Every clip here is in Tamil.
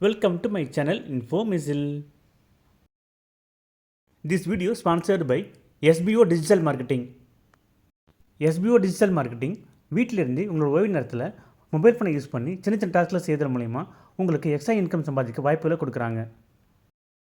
Welcome to my channel Info Missile. This video sponsored by SBO Digital Marketing. SBO Digital Marketing வீட்டிலிருந்து உங்களோட ஓய்வு நேரத்தில் மொபைல் ஃபோனை யூஸ் பண்ணி சின்ன சின்ன டாஸ்கில் செய்கிறது மூலிமா உங்களுக்கு எக்ஸ்ட்ரா இன்கம் சம்பாதிக்க வாய்ப்புகளை கொடுக்குறாங்க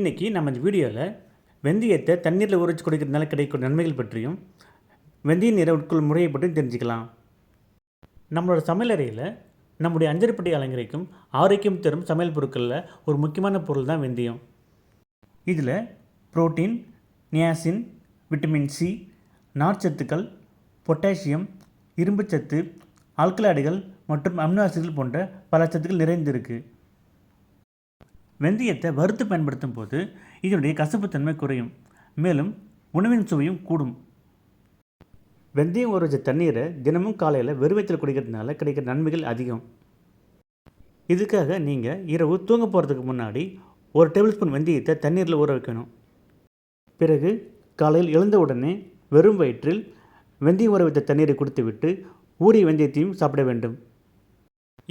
இன்றைக்கி நம்ம இந்த வீடியோவில் வெந்தயத்தை தண்ணீரில் உரைச்சி குடிக்கிறதுனால கிடைக்கும் நன்மைகள் பற்றியும் வெந்தய நீரை உட்கொள்ளும் முறையை பற்றியும் தெரிஞ்சுக்கலாம். நம்மளோட சமையலறையில் நம்முடைய அஞ்சரைப்பட்டி அலங்கரிக்கும் ஆரோக்கியம் தரும் சமையல் பொருட்களில் ஒரு முக்கியமான பொருள் தான் வெந்தயம். இதில் புரோட்டீன் நியாசின் விட்டமின் சி நார்ச்சத்துக்கள் பொட்டாசியம் இரும்புச்சத்து ஆல்கலாடுகள் மற்றும் அமினோ ஆசிட்கள் போன்ற பல சத்துக்கள் நிறைந்திருக்கு. வெந்தயத்தை வறுத்து பயன்படுத்தும் போது இதனுடைய கசப்புத்தன்மை குறையும். மேலும் உணவின் சுவையும் கூடும். வெந்தயம் ஒரு வச்ச தண்ணீரை தினமும் காலையில் வெறுவயத்தில் குடிக்கிறதுனால கிடைக்கிற நன்மைகள் அதிகம். இதுக்காக நீங்கள் இரவு தூங்க போகிறதுக்கு முன்னாடி ஒரு டேபிள் ஸ்பூன் வெந்தயத்தை தண்ணீரில் ஊற வைக்கணும். பிறகு காலையில் எழுந்த உடனே வெறும் வயிற்றில் வெந்தயம் ஊற வைத்த தண்ணீரை குடித்துவிட்டு ஊறிய வெந்தயத்தையும் சாப்பிட வேண்டும்.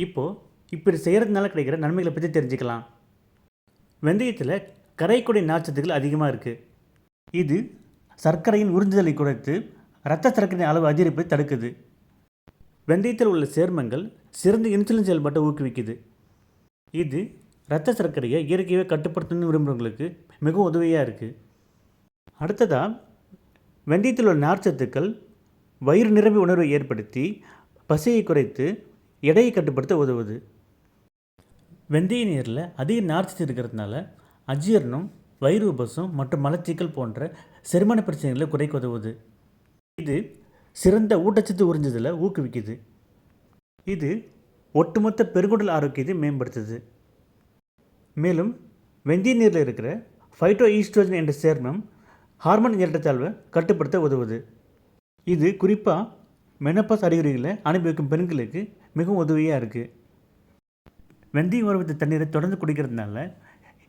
இப்போது இப்படி செய்கிறதுனால கிடைக்கிற நன்மைகளை பற்றி தெரிஞ்சுக்கலாம். வெந்தயத்தில் கரைக்குடி நார்ச்சத்துக்கள் அதிகமாக இருக்குது இது சர்க்கரையின் உறிஞ்சுதலை குறைத்து இரத்த சர்க்கரையின் அளவு அதிகரிப்பை தடுக்குது. வெந்தயத்தில் உள்ள சேர்மங்கள் சிறந்த இன்சுலின் செயல்பாட்டை ஊக்குவிக்குது. இது இரத்த சர்க்கரையை இயற்கையாக கட்டுப்படுத்தணும்னு விரும்புகிறவங்களுக்கு மிகவும் உதவியாக இருக்குது அடுத்ததாக வெந்தயத்தில் உள்ள நார்ச்சத்துக்கள் வயிறு நிரம்பி உணர்வை ஏற்படுத்தி பசியை குறைத்து எடையை கட்டுப்படுத்த உதவுது. வெந்தய நீரில் அதிக நார்ச்சத்து இருக்கிறதுனால அஜீரணம் வயிறு உபசம் மற்றும் மலச்சிக்கல் போன்ற செரிமான பிரச்சனைகளை குறைக்க உதவுது. இது சிறந்த ஊட்டச்சத்து உறிஞ்சதில் ஊக்குவிக்குது. இது ஒட்டுமொத்த பெருங்குடல் ஆரோக்கியத்தை மேம்படுத்துது. மேலும் வெந்தய நீரில் இருக்கிற ஃபைட்டோ ஈஸ்ட்ரோஜன் என்ற சேர்மம் ஹார்மோன் ஏற்றத்தாழ்வை கட்டுப்படுத்த உதவுது. இது குறிப்பாக மெனப்பாஸ் அறிகுறிகளை அனுபவிக்கும் பெண்களுக்கு மிகவும் உதவியாக இருக்குது வெந்தயம் ஊற தண்ணீரை தொடர்ந்து குடிக்கிறதுனால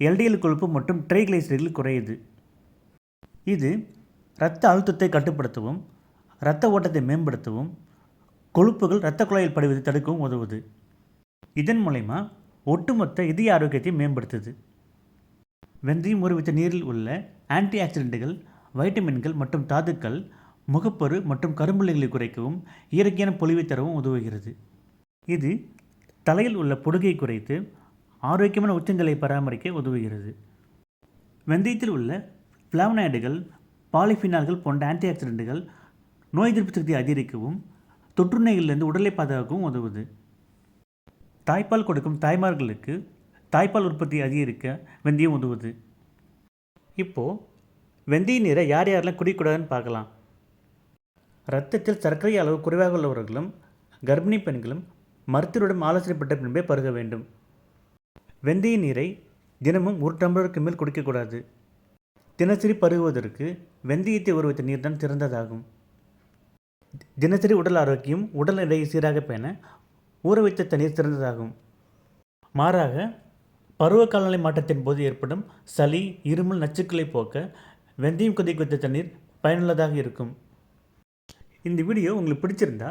எல்டிஎல் கொழுப்பு மற்றும் ட்ரைகிளைசரிகள் குறையுது. இது இரத்த அழுத்தத்தை கட்டுப்படுத்தவும் இரத்த ஓட்டத்தை மேம்படுத்தவும் கொழுப்புகள் இரத்த குழாயில் படுவதை தடுக்கவும் உதவுது. இதன் மூலயமா ஒட்டுமொத்த இதய ஆரோக்கியத்தை மேம்படுத்துது. வெந்தயம் உருவித்த நீரில் உள்ள ஆன்டி ஆக்சிடென்ட்டுகள் வைட்டமின்கள் மற்றும் தாதுக்கள் முகப்பரு மற்றும் கரும்புள்ளிகளை குறைக்கவும் இயற்கையான பொலிவை தரவும் உதவுகிறது. இது தலையில் உள்ள பொடுகை குறைத்து ஆரோக்கியமான உச்சங்களை பராமரிக்க உதவுகிறது. வெந்தயத்தில் உள்ள ஃப்ளாவனாய்டுகள் பாலிஃபினால்கள் போன்ற ஆன்டி ஆக்சிடென்ட்டுகள் நோய் எதிர்ப்பு சக்தியை அதிகரிக்கவும் தொற்று நோய்களிலிருந்து உடலை பாதுகாக்கவும் உதவுது. தாய்ப்பால் கொடுக்கும் தாய்மார்களுக்கு தாய்ப்பால் உற்பத்தி அதிகரிக்க வெந்தயம் உதவுது. இப்போது வெந்தய நீரை யார் யாரெல்லாம் குடிக்கூடாதுன்னு பார்க்கலாம். ரத்தத்தில் சர்க்கரை அளவு குறைவாக உள்ளவர்களும் கர்ப்பிணி பெண்களும் மருத்துவரிடம் ஆலோசனைப்பட்ட பின்பே பருக வேண்டும். வெந்தய நீரை தினமும் ஒரு டம்ளருக்கு மேல் குடிக்கக்கூடாது தினசரி பருகுவதற்கு வெந்தயத்தை ஊற வைத்த நீர் தான் சிறந்ததாகும். தினசரி உடல் ஆரோக்கியம் உடல் எடையை சீராக பேண ஊற வைத்த தண்ணீர் சிறந்ததாகும். மாறாக பருவ காலநிலை மாற்றத்தின் போது ஏற்படும் சளி இருமல் நச்சுக்களை போக்க வெந்தயம் கொதிக்க வைத்த தண்ணீர் பயனுள்ளதாக இருக்கும். இந்த வீடியோ உங்களுக்கு பிடிச்சிருந்தா